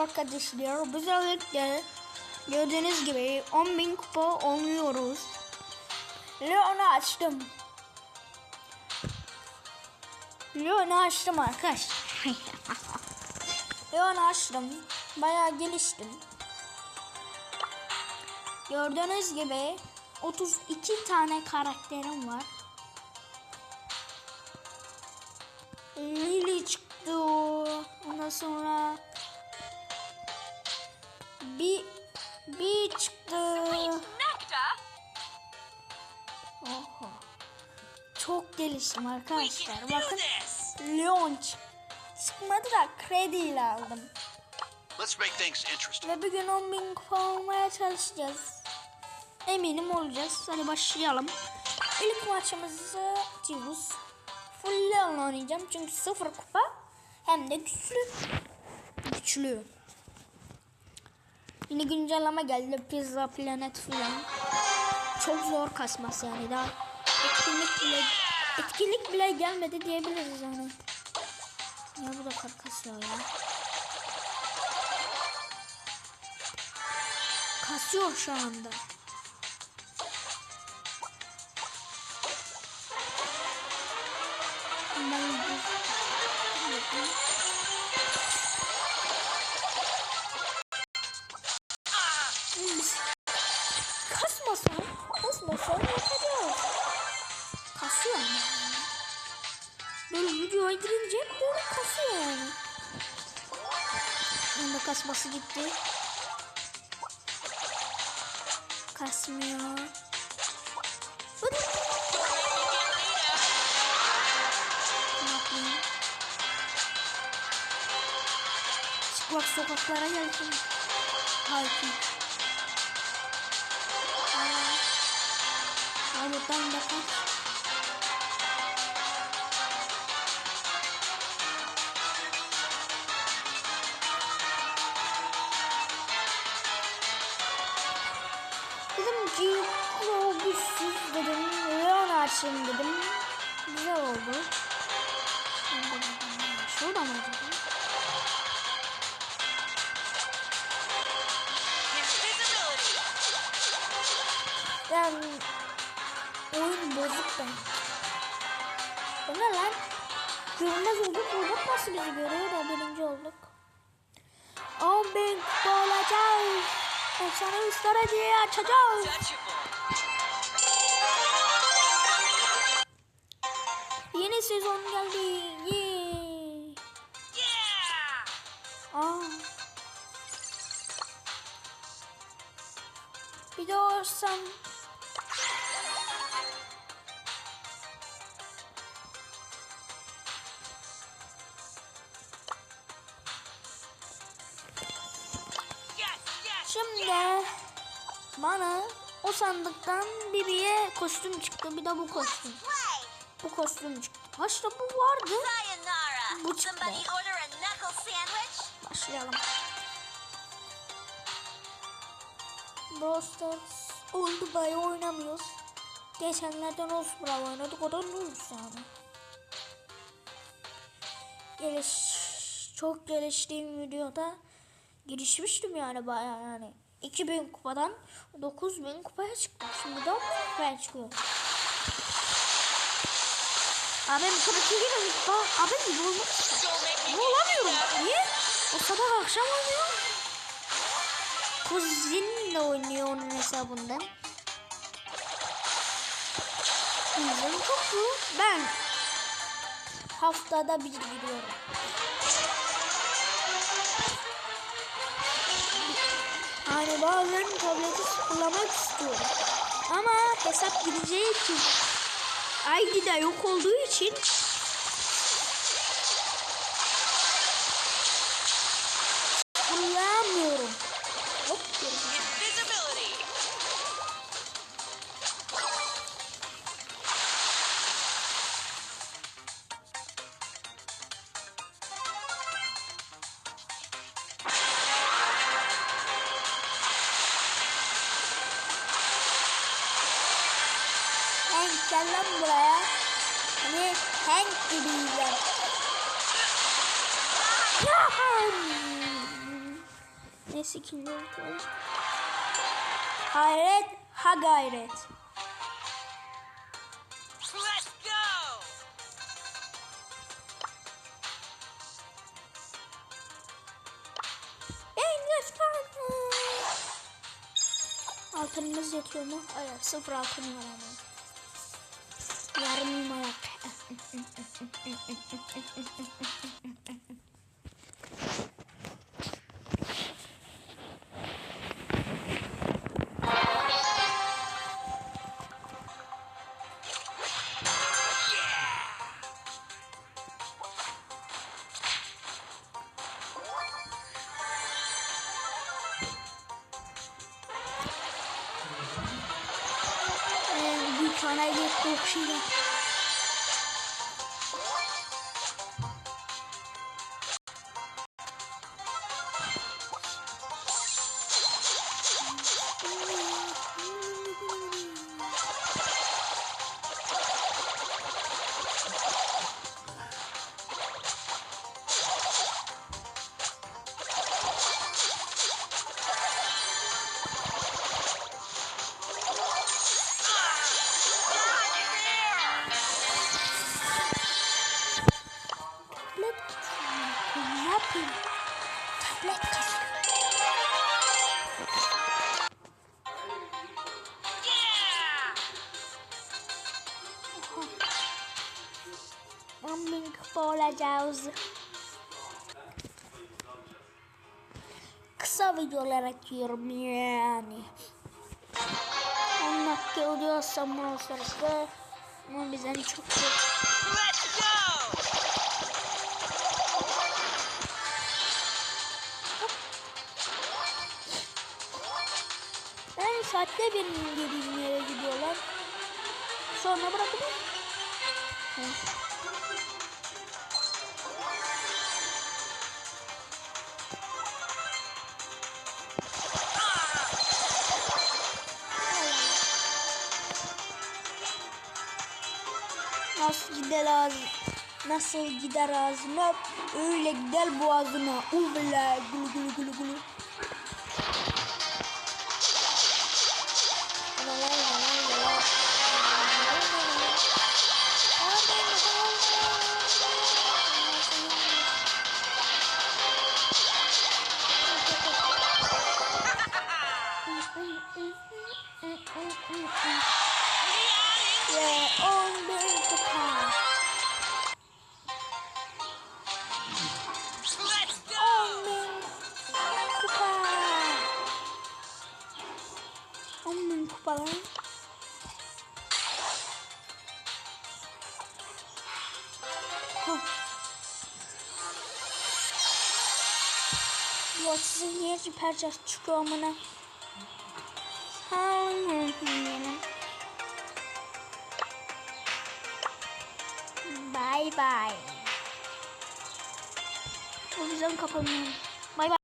arkadaşlar. Özellikle gördüğünüz gibi 10.000 kupa oluyoruz. Leon'u açtım. Leon'u açtım arkadaş. Leon'u açtım. Bayağı geliştim. Gördüğünüz gibi 32 tane karakterim var. Lily çıktı. Ondan sonra bir bir çıktı. Oho. Çok geliştim arkadaşlar. Bakın! Leon çık- çıkmadı da krediyle aldım. Let's make things interesting. Ve bir gün 10 bin kupa almaya çalışacağız. Eminim olacağız. Hadi başlayalım. İlk maçımızı atıyoruz. Full Leon oynayacağım çünkü sıfır kupa hem de güçlü. Güçlü. Yine güncelleme geldi. Pizza Planet falan. Çok zor kasması yani daha etkinlik bile etkinlik bile gelmedi diyebiliriz yani. Ya bu da kasıyor ya. Kasıyor şu anda. Ben yapacağız. Kasıyor ama. Böyle videoya girince böyle kasıyor yani. Onun da kasması gitti. Kasmıyor. Çıplak sokaklara gelsin. Halkın. Da kaç. Dedim ki o güçsüz dedim. Leon açayım dedim. Oyun bozuk ben. Bu ne lan? Görünmez olduk. Robot nasıl bizi görüyor da birinci olduk. 10 bin kupa olacağız. Efsane üstler diye açacağız. Yeni sezon geldi. Yee. Yeah! Aa. Bir de olsam Şimdi bana o sandıktan biriye kostüm çıktı. Bir de bu kostüm. Bu kostüm çıktı. Başta bu vardı. Bu çıktı. Başlayalım. Brawl Stars oldu bayağı oynamıyoruz. Geçenlerden Rose Brawl oynadık. O da Nurs yani. Geliş, çok geliştiğim videoda gelişmiştim yani bayağı yani. 2000 kupadan 9000 kupaya çıktım. Şimdi de 10.000 kupaya çıkıyor. Abi bu kadar çekelim. Abi bu me bu olamıyorum. Niye? O sabah akşam oynuyor. Kuzinle oynuyor onun hesabında. Kuzenim çok. Ben haftada bir giriyorum. Bazen tableti kullanmak istiyorum. Ama hesap gideceği için ID de yok olduğu için gel lan buraya. Hani Hank gibiyim. Ya! Neyse ikinci. Hayret ha gayret. Altınımız yetiyor mu? Hayır sıfır altın var ama. Yarım malak. Ee, bir tane Kupa olacağız. Kısa videolar atıyorum yani. 10 dakika oluyorsa bundan sonrası ama bizden çok çok saatte benim dediğim yere gidiyorlar. Sonra bırakın. Gider ağzı, nasıl gider ağzına öyle gider boğazına. Uvla gulu gulu gulu gulu. Huh. Bu sizin niye süper just çıkıyor amına? Ha. Bye bye. O yüzden kapanıyorum. Bye bye.